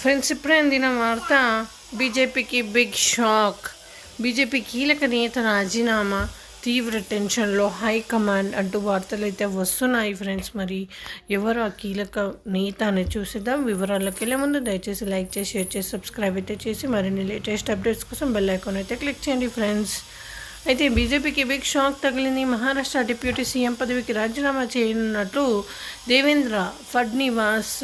Friends ఇప్పుడే అందిన వార్త? బీజేపీకి బిగ్ షాక్ బీజేపీ కీలక నేత రాజీనామా. తీవ్ర టెన్షన్లో హైకమాండ్ అంటూ వార్తలు అయితే వస్తున్నాయి ఫ్రెండ్స్. మరి ఎవరు ఆ కీలక నేత అని చూసేద్దాం? వివరాల్లోకి వెళ్ళే ముందు దయచేసి లైక్ చేసి షేర్ చేసి సబ్స్క్రైబ్ అయితే చేసి మరిన్ని లేటెస్ట్ అప్డేట్స్ కోసం బెల్ ఐకాన్ అయితే క్లిక్ చేయండి ఫ్రెండ్స్. అయితే బీజేపీకి బిగ్ షాక్ తగిలింది. మహారాష్ట్ర డిప్యూటీ సీఎం పదవికి రాజీనామా చేయనున్నట్లు దేవేంద్ర ఫడ్నివాస్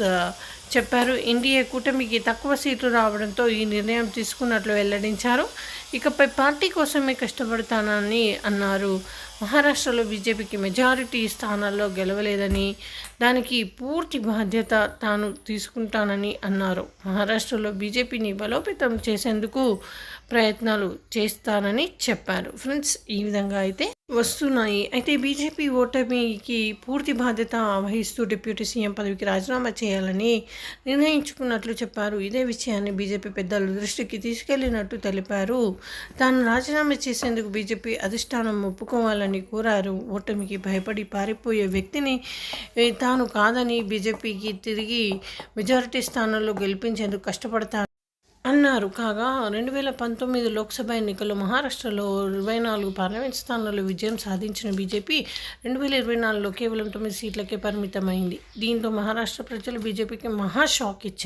చెప్పారు. ఎన్డీఏ కూటమికి తక్కువ సీట్లు రావడంతో ఈ నిర్ణయం తీసుకున్నట్లు వెల్లడించారు. ఇకపై పార్టీ కోసమే కష్టపడతానని అన్నారు. మహారాష్ట్రలో బీజేపీకి మెజారిటీ స్థానాల్లో గెలవలేదని దానికి పూర్తి బాధ్యత తాను తీసుకుంటానని అన్నారు. మహారాష్ట్రలో బీజేపీని బలోపేతం చేసేందుకు ప్రయత్నాలు చేస్తానని చెప్పారు. ఫ్రెండ్స్ ఈ విధంగా అయితే వస్తున్నాయి. అయితే బీజేపీ ఓటమికి పూర్తి బాధ్యత వహిస్తూ డిప్యూటీ సీఎం పదవికి రాజీనామా చేయాలని నిర్ణయించుకున్నట్లు చెప్పారు. ఇదే విషయాన్ని బీజేపీ పెద్దలు దృష్టికి తీసుకెళ్ళినట్టు తెలిపారు. తాను రాజీనామా చేసేందుకు బీజేపీ అధిష్టానం ఒప్పుకోవాలని కోరారు. ఓటమికి భయపడి పారిపోయే వ్యక్తిని తాను కాదని బీజేపీకి తిరిగి మెజారిటీ స్థానంలో గెలిపించేందుకు కష్టపడతాను అన్నారు. కాగా రెండు వేల పంతొమ్మిది లోక్సభ ఎన్నికల్లో మహారాష్ట్రలో ఇరవై నాలుగు పార్లమెంట్ స్థానాల్లో విజయం సాధించిన బీజేపీ రెండు వేల ఇరవై నాలుగులో కేవలం తొమ్మిది సీట్లకే పరిమితమైంది. దీంతో మహారాష్ట్ర ప్రజలు బీజేపీకి మహా షాక్ ఇచ్చారు.